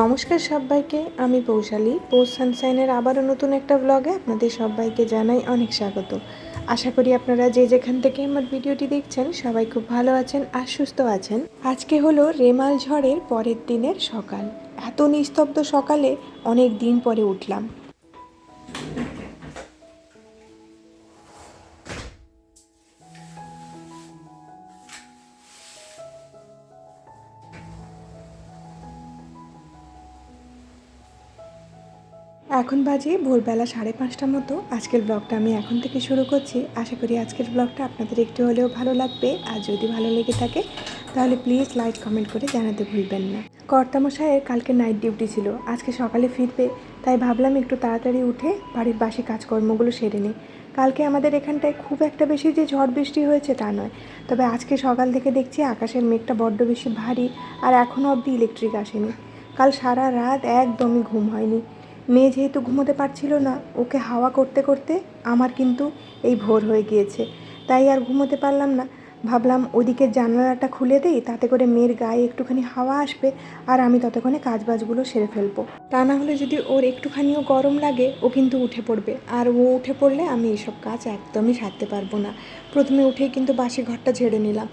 নমস্কার সবাইকে, আমি পৌশালী। পৌষ সানসাইনের আবারও নতুন একটা ব্লগে আপনাদের সবাইকে জানাই অনেক স্বাগত। আশা করি আপনারা যে যেখান থেকে আমার ভিডিওটি দেখছেন, সবাই খুব ভালো আছেন আর সুস্থ আছেন। আজকে হলো রেমাল ঝড়ের পরের দিনের সকাল। এত নিস্তব্ধ সকালে অনেক দিন পরে উঠলাম। এখন বাজে ভোরবেলা সাড়ে পাঁচটার মতো। আজকের ব্লগটা আমি এখন থেকে শুরু করছি। আশা করি আজকের ব্লগটা আপনাদের একটু হলেও ভালো লাগবে। আর যদি ভালো লেগে থাকে, তাহলে প্লিজ লাইক কমেন্ট করে জানাতে ভুলবেন না। কর্তামশায়ের কালকে নাইট ডিউটি ছিল। আজকে সকালে ফিরবে, তাই ভাবলাম একটু তাড়াতাড়ি উঠে বাড়ির বাসি কাজকর্মগুলো সেরে নিই। কালকে আমাদের এখানটায় খুব একটা বেশি যে ঝড় বৃষ্টি হয়েছে তা নয়। তবে আজকে সকাল থেকে দেখছি আকাশের মেঘটা বড্ড বেশি ভারী, আর এখনও অবধি ইলেকট্রিক আসেনি। কাল সারা রাত একদমই ঘুম হয়নি। মেয়ে যেহেতু ঘুমোতে পারছিল না, ওকে হাওয়া করতে করতে আমার কিন্তু এই ভোর হয়ে গিয়েছে। তাই আর ঘুমোতে পারলাম না। ভাবলাম ওদিকে জানালাটা খুলে দিই, তাতে করে মেয়ের গায়ে একটুখানি হাওয়া আসবে আর আমি ততক্ষণে কাজবাজগুলো সেরে ফেলব। তা না হলে যদি ওর একটুখানিও গরম লাগে, ও কিন্তু উঠে পড়বে। আর ও উঠে পড়লে আমি এইসব কাজ একদমই সারতে পারব না। প্রথমে উঠেই কিন্তু বাসি ঘরটা ঝেড়ে নিলাম।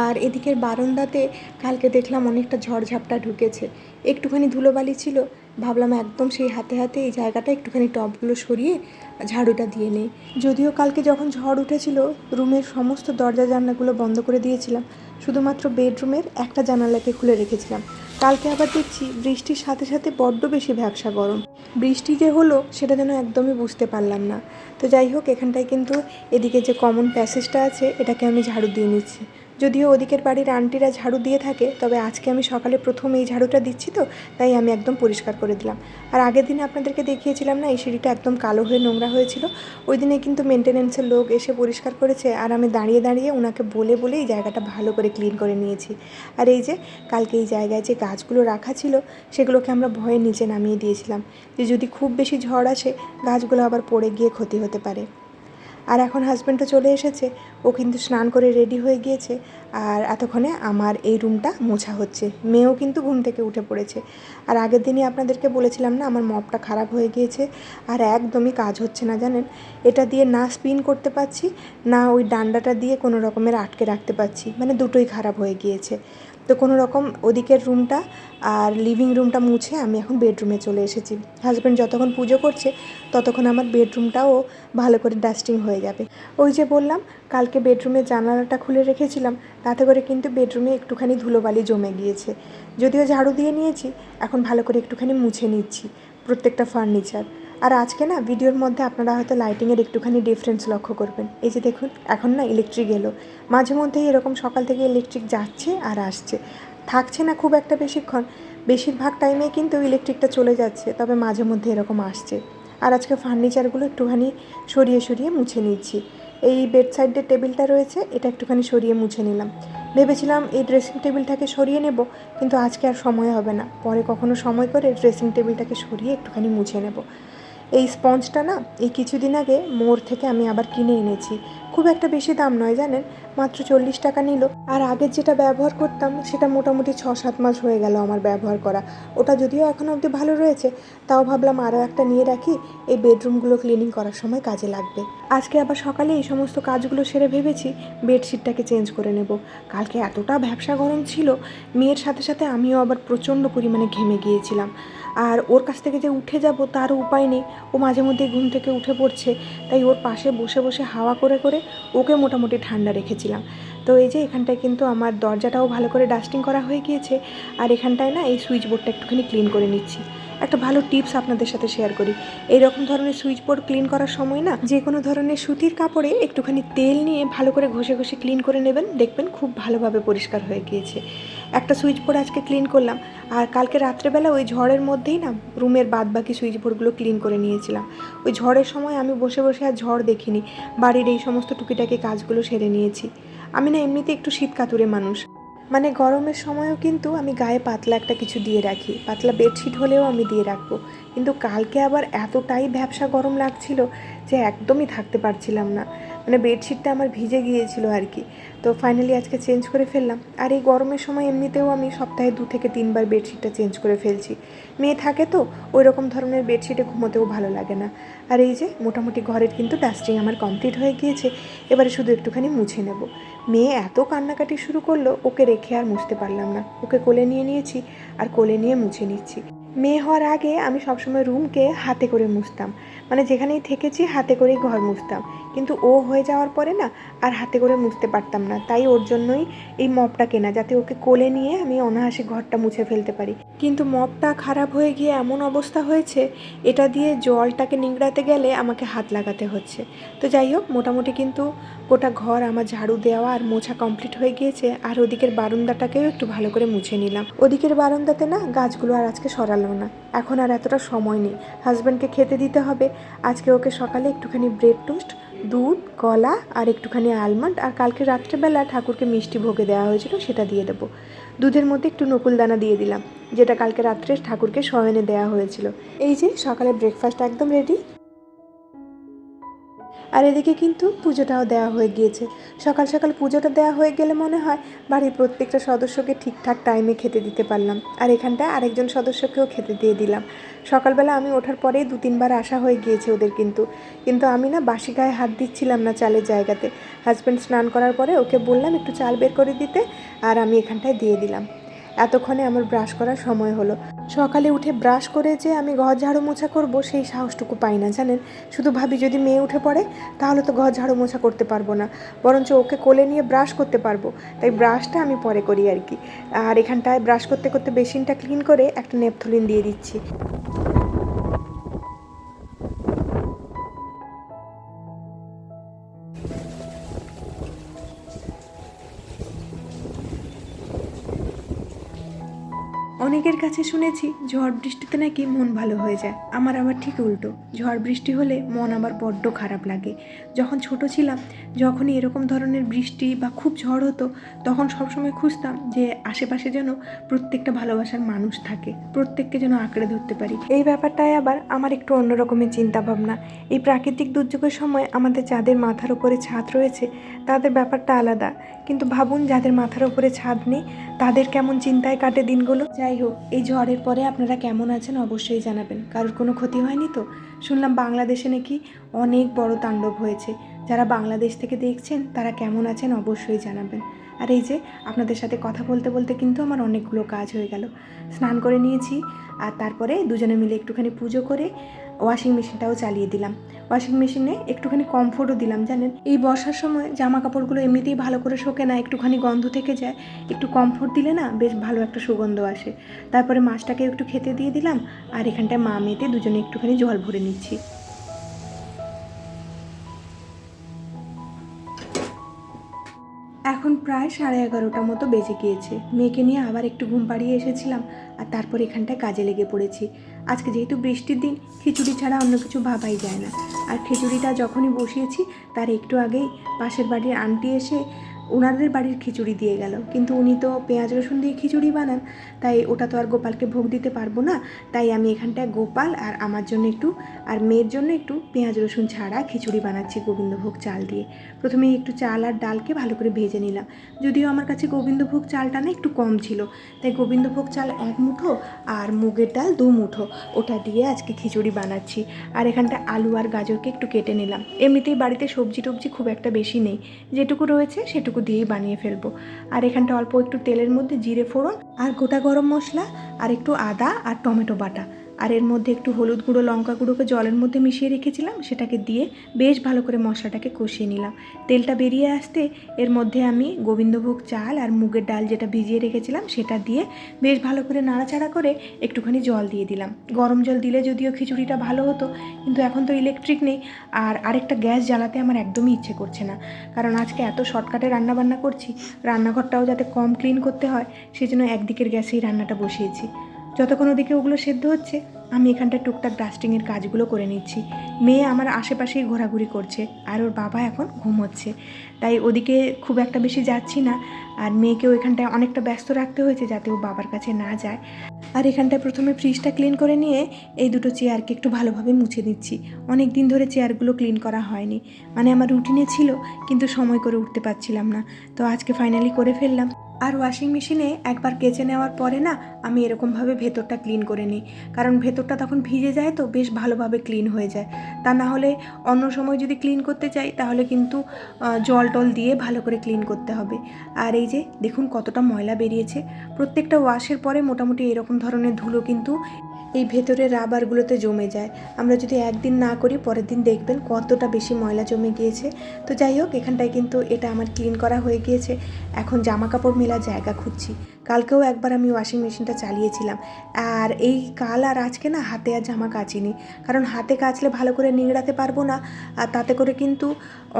আর এদিকের বারান্দাতে কালকে দেখলাম অনেকটা ঝড়ঝাপটা ঢুকেছে। একটুখানি ধুলোবালি ছিল ভাবলাম একদম সেই হাতে হাতে এই জায়গাটা একটুখানি টবগুলো সরিয়ে ঝাড়ুটা দিয়ে নেই। যদিও কালকে যখন ঝড় উঠেছিল, রুমের সমস্ত দরজা জানলাগুলো বন্ধ করে দিয়েছিলাম। শুধুমাত্র বেডরুমের একটা জানালাকে খুলে রেখেছিলাম। কালকে আবার দেখছি বৃষ্টির সাথে সাথে বড্ড বেশি ব্যবসা গরম। বৃষ্টি যে হলো, সেটা যেন একদমই বুঝতে পারলাম না। তো যাই হোক, এখানটায় কিন্তু এদিকে যে কমন প্যাসেজটা আছে, এটাকে আমি ঝাড়ু দিয়ে নিচ্ছি। যদিও ওদিকের বাড়ির আন্টিরা ঝাড়ু দিয়ে থাকে, তবে আজকে আমি সকালে প্রথম এই ঝাড়ুটা দিচ্ছি তো, তাই আমি একদম পরিষ্কার করে দিলাম। আর আগের দিনে আপনাদেরকে দেখিয়েছিলাম না, এই সিঁড়িটা একদম কালো হয়ে নোংরা হয়েছিল। ওই দিনে কিন্তু মেনটেনেন্সের লোক এসে পরিষ্কার করেছে, আর আমি দাঁড়িয়ে দাঁড়িয়ে ওনাকে বলে বলে এই জায়গাটা ভালো করে ক্লিন করে নিয়েছি। আর এই যে, কালকে এই জায়গায় যে গাছগুলো রাখা ছিল, সেগুলোকে আমরা ভয়ে নিচে নামিয়ে দিয়েছিলাম। যে যদি খুব বেশি ঝড় আসে, গাছগুলো আবার পড়ে গিয়ে ক্ষতি হতে পারে। আর এখন হাজব্যান্ডও চলে এসেছে। ও কিন্তু স্নান করে রেডি হয়ে গিয়েছে আর এতক্ষণে আমার এই রুমটা মোছা হচ্ছে। মেয়েও কিন্তু ঘুম থেকে উঠে পড়েছে। আর আগের দিনই আপনাদেরকে বলেছিলাম না, আমার মপটা খারাপ হয়ে গিয়েছে আর একদমই কাজ হচ্ছে না, জানেন? এটা দিয়ে না স্পিন করতে পারছি, না ওই ডান্ডাটা দিয়ে কোনো রকমের আটকে রাখতে পারছি। মানে দুটোই খারাপ হয়ে গিয়েছে। তো কোনো রকম ওদিকের রুমটা আর লিভিং রুমটা মুছে আমি এখন বেডরুমে চলে এসেছি। হাজব্যান্ড যতক্ষণ পুজো করছে, ততক্ষণ আমার বেডরুমটাও ভালো করে ডাস্টিং হয়ে যাবে। ওই যে বললাম, কালকে বেডরুমের জানালাটা খুলে রেখেছিলাম, তাতে করে কিন্তু বেডরুমে একটুখানি ধুলোবালি জমে গিয়েছে। যদিও ঝাড়ু দিয়ে নিয়েছি, এখন ভালো করে একটুখানি মুছে নিচ্ছি, প্রত্যেকটা ফার্নিচার আর আজকে না, ভিডিওর মধ্যে আপনারা হয়তো লাইটিংয়ের একটুখানি ডিফারেন্স লক্ষ্য করবেন। এই যে দেখুন, এখন না ইলেকট্রিক এলো। মাঝে মধ্যেই এরকম সকাল থেকে ইলেকট্রিক যাচ্ছে আর আসছে। থাকছে না খুব একটা বেশিক্ষণ। বেশিরভাগ টাইমে কিন্তু ইলেকট্রিকটা চলে যাচ্ছে, তবে মাঝে মধ্যে এরকম আসছে। আর আজকে ফার্নিচারগুলো একটুখানি সরিয়ে সরিয়ে মুছে নিচ্ছি। এই বেড সাইডের টেবিলটা রয়েছে, এটা একটুখানি সরিয়ে মুছে নিলাম। ভেবেছিলাম এই ড্রেসিং টেবিলটাকে সরিয়ে নেব, কিন্তু আজকে আর সময় হবে না। পরে কখনো সময় করে ড্রেসিং টেবিলটাকে সরিয়ে একটুখানি মুছে নেব। এই স্পঞ্জটা না এই কিছুদিন আগে মোড় থেকে আমি আবার কিনে এনেছি। খুব একটা বেশি দাম নয় জানেন, মাত্র চল্লিশ টাকা নিল। আর আগের যেটা ব্যবহার করতাম, সেটা মোটামুটি ছ সাত মাস হয়ে গেল আমার ব্যবহার করা। ওটা যদিও এখন অবধি ভালো রয়েছে, তাও ভাবলাম আরও একটা নিয়ে রাখি, এই বেডরুমগুলো ক্লিনিং করার সময় কাজে লাগবে। আজকে আবার সকালে এই সমস্ত কাজগুলো সেরে ভেবেছি, বেডশিটটাকে চেঞ্জ করে নেব। কালকে এতটা ব্যবসা গরম ছিল, মেয়ের সাথে সাথে আমিও আবার প্রচণ্ড পরিমাণে ঘেমে গিয়েছিলাম। আর ওর কাছ থেকে যে উঠে যাব তারও উপায় নেই, ও মাঝে মধ্যে ঘুম থেকে উঠে পড়ছে, তাই ওর পাশে বসে বসে হাওয়া করে করে ওকে মোটামুটি ঠান্ডা রেখেছিলাম। তো এই যে এখানটায় কিন্তু আমার দরজাটাও ভালো করে ডাস্টিং করা হয়ে গিয়েছে আর এখানটায় না এই সুইচ বোর্ডটা একটুখানি ক্লিন করে নিচ্ছি। একটা ভালো টিপস আপনাদের সাথে শেয়ার করি। এই রকম ধরনের সুইচ বোর্ড ক্লিন করার সময় না যে কোনো ধরনের সুতির কাপড়ে একটুখানি তেল নিয়ে ভালো করে ঘষে ঘষে ক্লিন করে নেবেন, দেখবেন খুব ভালোভাবে পরিষ্কার হয়ে গিয়েছে। একটা সুইচ বোর্ড আজকে ক্লিন করলাম, আর কালকে রাত্রেবেলা ওই ঝড়ের মধ্যেই না রুমের বাদ বাকি সুইচ বোর্ডগুলো ক্লিন করে নিয়েছিলাম। ওই ঝড়ের সময় আমি বসে বসে আর ঝড় দেখিনি, বাড়ির এই সমস্ত টুকিটাকি কাজগুলো সেরে নিয়েছি। আমি না এমনিতে একটু শীত কাতুরে মানুষ। মানে গরমের সময়ও কিন্তু আমি গায়ে পাতলা একটা কিছু দিয়ে রাখি, পাতলা বেডশিট হলেও আমি দিয়ে রাখব। কিন্তু কালকে আবার এতটাই ব্যবসা গরম লাগছিল যে একদমই থাকতে পারছিলাম না। মানে বেডশিটটা আমার ভিজে গিয়েছিল আর কি। তো ফাইনালি আজকে চেঞ্জ করে ফেললাম। আর এই গরমের সময় এমনিতেও আমি সপ্তাহে দু থেকে তিনবার বেডশিটটা চেঞ্জ করে ফেলছি। মেয়ে থাকে তো ওই রকম ধরনের বেডশিটে ঘুমোতেও ভালো লাগে না। আর এই যে মোটামুটি ঘরের কিন্তু ডাস্টিং আমার কমপ্লিট হয়ে গিয়েছে, এবারে শুধু একটুখানি মুছে নেব। মেয়ে এত কান্নাকাটি শুরু করল, ওকে রেখে আর মুছতে পারলাম না। ওকে কোলে নিয়ে নিয়েছি, আর কোলে নিয়ে মুছে নিচ্ছি। মেয়ে হওয়ার আগে আমি সবসময় রুমকে হাতে করে মুছতাম। মানে যেখানেই থেকেছি হাতে করেই ঘর মুছতাম। কিন্তু ও হয়ে যাওয়ার পরে না, আর হাতে করে মুছতে পারতাম না। তাই ওর জন্যই এই মপটা কেনা, যাতে ওকে কোলে নিয়ে আমি অনায়াসে ঘরটা মুছে ফেলতে পারি। কিন্তু মপটা খারাপ হয়ে গিয়ে এমন অবস্থা হয়েছে, এটা দিয়ে জলটাকে নিংড়াতে গেলে আমাকে হাত লাগাতে হচ্ছে। তো যাই হোক, মোটামুটি কিন্তু গোটা ঘর আমার ঝাড়ু দেওয়া আর মোছা কমপ্লিট হয়ে গিয়েছে, আর ওদিকের বারান্দাটাকেও একটু ভালো করে মুছে নিলাম। ওদিকের বারান্দাতে না গাছগুলো আর আজকে সরালো না। এখন আর এতটা সময় নেই। হাজব্যান্ডকে খেতে দিতে হবে। আজকে ওকে সকালে একটুখানি ব্রেড টোস্ট দুধ, কলা আর একটুখানি আলমন্ড আর কালকে রাত্রেবেলা ঠাকুরকে মিষ্টি ভোগে দেওয়া হয়েছিল সেটা দিয়ে দেবো। দুধের মধ্যে একটু নকুল দানা দিয়ে দিলাম, যেটা কালকে রাত্রে ঠাকুরকে শয়নে দেওয়া হয়েছিল। এই যে সকালে ব্রেকফাস্ট একদম রেডি আর এদিকে কিন্তু পুজোটাও দেওয়া হয়ে গিয়েছে। সকাল সকাল পুজোটা দেওয়া হয়ে গেলে মনে হয় বাড়ির প্রত্যেকটা সদস্যকে ঠিকঠাক টাইমে খেতে দিতে পারলাম। আর এখানটায় আরেকজন সদস্যকেও খেতে দিয়ে দিলাম। সকালবেলা আমি ওঠার পরেই দু তিনবার আসা হয়ে গিয়েছে ওদের কিন্তু। কিন্তু আমি না বাসি গায়ে হাত দিচ্ছিলাম না চালের জায়গাতে। হাজব্যান্ড স্নান করার পরে ওকে বললাম একটু চাল বের করে দিতে, আর আমি এখানটায় দিয়ে দিলাম। এতক্ষণে আমার ব্রাশ করার সময় হলো। সকালে উঠে ব্রাশ করে যে আমি ঘর ঝাড়ু মোছা করব, সেই সাহসটুকু পাই না, জানেন? শুধু ভাবি যদি মেয়ে উঠে পড়ে, তাহলে তো ঘর ঝাড়ু মোছা করতে পারব না। বরঞ্চ ওকে কোলে নিয়ে ব্রাশ করতে পারব। তাই ব্রাশটা আমি পরে করি আর কি। আর এখানটায় ব্রাশ করতে করতে বেসিনটা ক্লিন করে একটা নেপথলিন দিয়ে দিচ্ছি। অনেকের কাছে শুনেছি ঝড় বৃষ্টিতে নাকি মন ভালো হয়ে যায়। আমার আবার ঠিক উল্টো। ঝড় বৃষ্টি হলে মন আবার বড্ড খারাপ লাগে। যখন ছোট ছিলাম, যখনই এরকম ধরনের বৃষ্টি বা খুব ঝড় হতো, তখন সবসময় খুঁজতাম যে আশেপাশে যেন প্রত্যেকটা ভালোবাসার মানুষ থাকে, প্রত্যেককে যেন আঁকড়ে ধরতে পারি। এই ব্যাপারটাই আবার আমার একটু অন্য রকমের চিন্তা ভাবনা এই প্রাকৃতিক দুর্যোগের সময় আমাদের যাদের মাথার উপরে ছাদ রয়েছে, তাদের ব্যাপারটা আলাদা। কিন্তু ভাবুন, যাদের মাথার উপরে ছাদ নেই তাদের কেমন চিন্তায় কাটে দিনগুলো? যাই হোক, এই ঝড়ের পরে আপনারা কেমন আছেন অবশ্যই জানাবেন। কারোর কোনো ক্ষতি হয়নি তো? শুনলাম বাংলাদেশে নাকি অনেক বড় তাণ্ডব হয়েছে। যারা বাংলাদেশ থেকে দেখছেন, তারা কেমন আছেন অবশ্যই জানাবেন। আর এই যে, আপনাদের সাথে কথা বলতে বলতে কিন্তু আমার অনেকগুলো কাজ হয়ে গেল। স্নান করে নিয়েছি, আর তারপরে দুজনে মিলে একটুখানি পুজো করে ওয়াশিং মেশিনটাও চালিয়ে দিলাম। ওয়াশিং মেশিনে একটুখানি কমফোর্টও দিলাম, জানেন? এই বর্ষার সময় জামা কাপড়গুলো এমনিতেই ভালো করে শোকে না, একটুখানি গন্ধ থেকে যায়, একটু কমফোর্ট দিলে না বেশ ভালো একটা সুগন্ধ আসে। তারপরে মাছটাকে একটু খেতে দিয়ে দিলাম, আর এখানটায় মা মেয়েতে দুজনে একটুখানি জল ভরে নিচ্ছি। এখন প্রায় সাড়ে এগারোটা মতো বেজে গিয়েছে। মেয়েকে নিয়ে আবার একটু ঘুম পাড়িয়ে এসেছিলাম, আর তারপর এখানটায় কাজে লেগে পড়েছি। আজকে যেহেতু বৃষ্টির দিন, খিচুড়ি ছাড়া অন্য কিছু ভাবাই যায় না। আর খিচুড়িটা যখনই বসিয়েছি, তার একটু আগেই পাশের বাড়ির আন্টি এসে ওনাদের বাড়ির খিচুড়ি দিয়ে গেল। কিন্তু উনি তো পেঁয়াজ, রসুন দিয়ে খিচুড়ি বানান, তাই ওটা তো আর গোপালকে ভোগ দিতে পারব না। তাই আমি এখানটায় গোপাল আর আমার জন্য একটু, আর মেয়ের জন্য একটু পেঁয়াজ, রসুন ছাড়া খিচুড়ি বানাচ্ছি গোবিন্দভোগ চাল দিয়ে। প্রথমে একটু চাল আর ডালকে ভালো করে ভেজে নিলাম। যদিও আমার কাছে গোবিন্দভোগ চালটা না একটু কম ছিল, তাই গোবিন্দভোগ চাল এক মুঠো আর মুগের ডাল দু মুঠো, ওটা দিয়ে আজকে খিচুড়ি বানাচ্ছি। আর এখানটা আলু আর গাজরকে একটু কেটে নিলাম। এমনিতেই বাড়িতে সবজি টবজি খুব একটা বেশি নেই, যেটুকু রয়েছে সেটুকু দিয়েই বানিয়ে ফেলব। আর এখানটা অল্প একটু তেলের মধ্যে জিরে ফোড়ন আর গোটা গরম মশলা আর একটু আদা আর টমেটো বাটা। আর এর মধ্যে একটু হলুদ গুঁড়ো, লঙ্কা গুঁড়োকে জলের মধ্যে মিশিয়ে রেখেছিলাম, সেটাকে দিয়ে বেশ ভালো করে মশলাটাকে কষিয়ে নিলাম। তেলটা বেরিয়ে আসতে এর মধ্যে আমি গোবিন্দভোগ চাল আর মুগের ডাল যেটা ভিজিয়ে রেখেছিলাম, সেটা দিয়ে বেশ ভালো করে নাড়াচাড়া করে একটুখানি জল দিয়ে দিলাম। গরম জল দিলে যদিও খিচুড়িটা ভালো হতো, কিন্তু এখন তো ইলেকট্রিক নেই আর আরেকটা গ্যাস জ্বালাতে আমার একদমই ইচ্ছে করছে না। কারণ আজকে এত শর্টকাটে রান্নাবান্না করছি, রান্নাঘরটাও যাতে কম ক্লিন করতে হয়, সেজন্য একদিকের গ্যাসেই রান্নাটা বসিয়েছি। যতক্ষণ ওদিকে ওগুলো সেদ্ধ হচ্ছে, আমি এখানটা টুকটাক ডাস্টিংয়ের কাজগুলো করে নিচ্ছি। মেয়ে আমার আশেপাশেই ঘোরাঘুরি করছে, আর ওর বাবা এখন ঘুমোচ্ছে। তাই ওদিকে খুব একটা বেশি যাচ্ছি না, আর মেয়েকেও এখানটায় অনেকটা ব্যস্ত রাখতে হয়েছে যাতে ও বাবার কাছে না যায়। আর এখানটায় প্রথমে ফ্রিজটা ক্লিন করে নিয়ে এই দুটো চেয়ারকে একটু ভালোভাবে মুছে দিচ্ছি অনেক দিন ধরে চেয়ারগুলো ক্লিন করা হয়নি। মানে আমার রুটিনে ছিল, কিন্তু সময় করে উঠতে পারছিলাম না। তো আজকে ফাইনালি করে ফেললাম। আর ওয়াশিং মেশিনে একবার কেচে নেওয়ার পরে না, আমি এরকমভাবে ভেতরটা ক্লিন করে নিই। কারণ ভেতরটা তখন ভিজে যায় তো, বেশ ভালোভাবে ক্লিন হয়ে যায়। তা না হলে অন্য সময় যদি ক্লিন করতে চাই, তাহলে কিন্তু জল টল দিয়ে ভালো করে ক্লিন করতে হবে। আর এই যে, দেখুন কতটা ময়লা বেরিয়েছে। প্রত্যেকটা ওয়াশের পরে মোটামুটি এরকম ধরনের ধুলো কিন্তু এই ভেতরের রাবারগুলোতে জমে যায়। আমরা যদি একদিন না করি, পরের দিন দেখবেন কতটা বেশি ময়লা জমে গিয়েছে। তো যাই হোক, এখানটায় কিন্তু এটা আমার ক্লিন করা হয়ে গিয়েছে। এখন জামা কাপড় মেলার জায়গা খুঁজছি। কালকেও একবার আমি ওয়াশিং মেশিনটা চালিয়েছিলাম। আর এই কাল আর আজকে না হাতে আর জামা কাচিনি। কারণ হাতে কাচলে ভালো করে নিংড়াতে পারব না, আর তাতে করে কিন্তু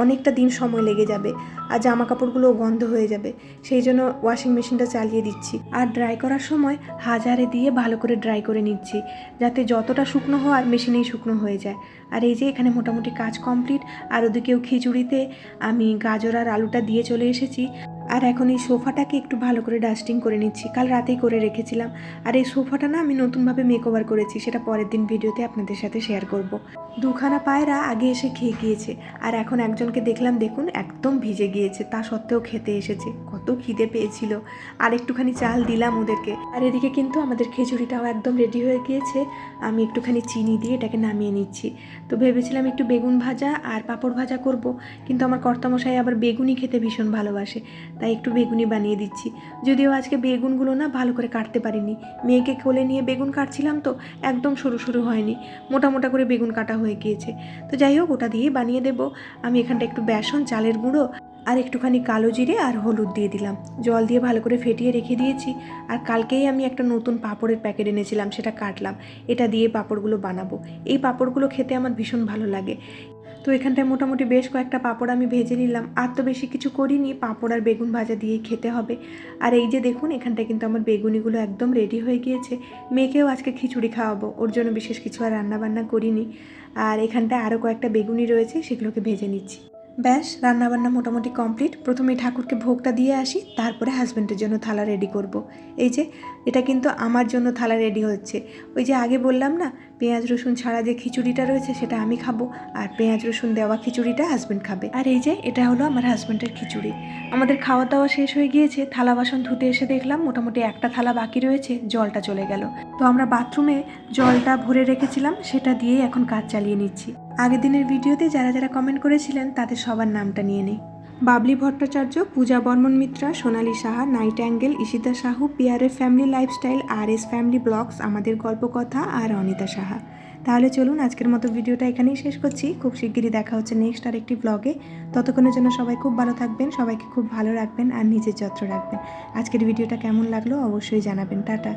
অনেকটা দিন সময় লেগে যাবে, আর জামা কাপড়গুলো গন্ধ হয়ে যাবে। সেই জন্য ওয়াশিং মেশিনটা চালিয়ে দিচ্ছি। আর ড্রাই করার সময় হাজারে দিয়ে ভালো করে ড্রাই করে নিচ্ছি, যাতে যতটা শুকনো হওয়ার মেশিনেই শুকনো হয়ে যায়। আর এই যে এখানে মোটামুটি কাজ কমপ্লিট আর ওদিকেও খিচুড়িতে আমি গাজর আর আলুটা দিয়ে চলে এসেছি। আর এখন এই সোফাটাকে একটু ভালো করে ডাস্টিং করে নিচ্ছি। কাল রাতেই করে রেখেছিলাম। আর এই সোফাটা না আমি নতুনভাবে মেকওভার করেছি, সেটা পরের দিন ভিডিওতে আপনাদের সাথে শেয়ার করব। দুখানা পায়রা আগে এসে খেয়ে গিয়েছে। আর এখন একজনকে দেখলাম, দেখুন, একদম ভিজে গিয়েছে। তা সত্ত্বেও খেতে এসেছে। কত খিদে পেয়েছিল। আর একটুখানি চাল দিলাম ওদেরকে। আর এদিকে কিন্তু আমাদের খিচুড়িটাও একদম রেডি হয়ে গিয়েছে। আমি একটুখানি চিনি দিয়ে এটাকে নামিয়ে নিচ্ছি। তো ভেবেছিলাম একটু বেগুন ভাজা আর পাঁপড় ভাজা করব। কিন্তু আমার কর্তামশাই আবার বেগুনই খেতে ভীষণ ভালোবাসে। তাই একটু বেগুনি বানিয়ে দিচ্ছি। যদিও আজকে বেগুনগুলো না ভালো করে কাটতে পারিনি। মেয়েকে কোলে নিয়ে বেগুন কাটছিলাম তো, একদম সরু সরু হয়নি। মোটা মোটা করে বেগুন কাটা হয়ে গিয়েছে। তো যাই হোক, ওটা দিয়েই বানিয়ে দেবো। আমি এখানটা একটু বেসন, চালের গুঁড়ো আর একটুখানি কালো জিরে আর হলুদ দিয়ে দিলাম। জল দিয়ে ভালো করে ফেটিয়ে রেখে দিয়েছি। আর কালকেই আমি একটা নতুন পাঁপড়ের প্যাকেট এনেছিলাম, সেটা কাটলাম। এটা দিয়ে পাঁপড়গুলো বানাবো। এই পাঁপড়গুলো খেতে আমার ভীষণ ভালো লাগে। তো এখানটায় মোটামুটি বেশ কয়েকটা পাঁপড় আমি ভেজে নিলাম। আর তো বেশি কিছু করিনি, পাঁপড় আর বেগুন ভাজা দিয়েই খেতে হবে। আর এই যে দেখুন এখানটায় কিন্তু আমার বেগুনিগুলো একদম রেডি হয়ে গিয়েছে। মেয়েকেও আজকে খিচুড়ি খাওয়াবো, ওর জন্য বিশেষ কিছু আর রান্নাবান্না করিনি। আর এখানটায় আরও কয়েকটা বেগুনি রয়েছে, সেগুলোকে ভেজে নিচ্ছি। ব্যাস, রান্নাবান্না মোটামুটি কমপ্লিট। প্রথমে ঠাকুরকে ভোগটা দিয়ে আসি, তারপরে হাজব্যান্ডের জন্য থালা রেডি করব। এই যে, এটা কিন্তু আমার জন্য থালা রেডি হচ্ছে। ওই যে আগে বললাম না, পেঁয়াজ, রসুন ছাড়া যে খিচুড়িটা রয়েছে সেটা আমি খাব, আর পেঁয়াজ, রসুন দেওয়া খিচুড়িটা হাজব্যান্ড খাবে। আর এই যে, এটা হলো আমার হাজব্যান্ডের খিচুড়ি। আমাদের খাওয়া দাওয়া শেষ হয়ে গিয়েছে, থালা বাসন ধুতে এসে দেখলাম মোটামুটি একটা থালা বাকি রয়েছে, জলটা চলে গেল। তো আমরা বাথরুমে জলটা ভরে রেখেছিলাম, সেটা দিয়েই এখন কাজ চালিয়ে নিচ্ছি। আগের দিনের ভিডিওতে যারা যারা কমেন্ট করেছিলেন, তাদের সবার নামটা নিয়ে নেই। বাবলি ভট্টাচার্য, পূজা বর্মন মিত্রা, সোনালী সাহা, নাইট অ্যাঙ্গেল ইশিতা সাহু পিয়ারের family lifestyle R S family blogs, আমাদের গল্প কথা আর অনিতা সাহা। তাহলে চলুন আজকের মতো ভিডিওটা এখানেই শেষ করছি। খুব শিগগিরই দেখা হচ্ছে নেক্সট আর একটি ব্লগে ততক্ষণের জন্য সবাই খুব ভালো থাকবেন, সবাইকে খুব ভালো রাখবেন আর নিজের যত্ন রাখবেন। আজকের ভিডিওটা কেমন লাগল অবশ্যই জানাবেন। টাটা।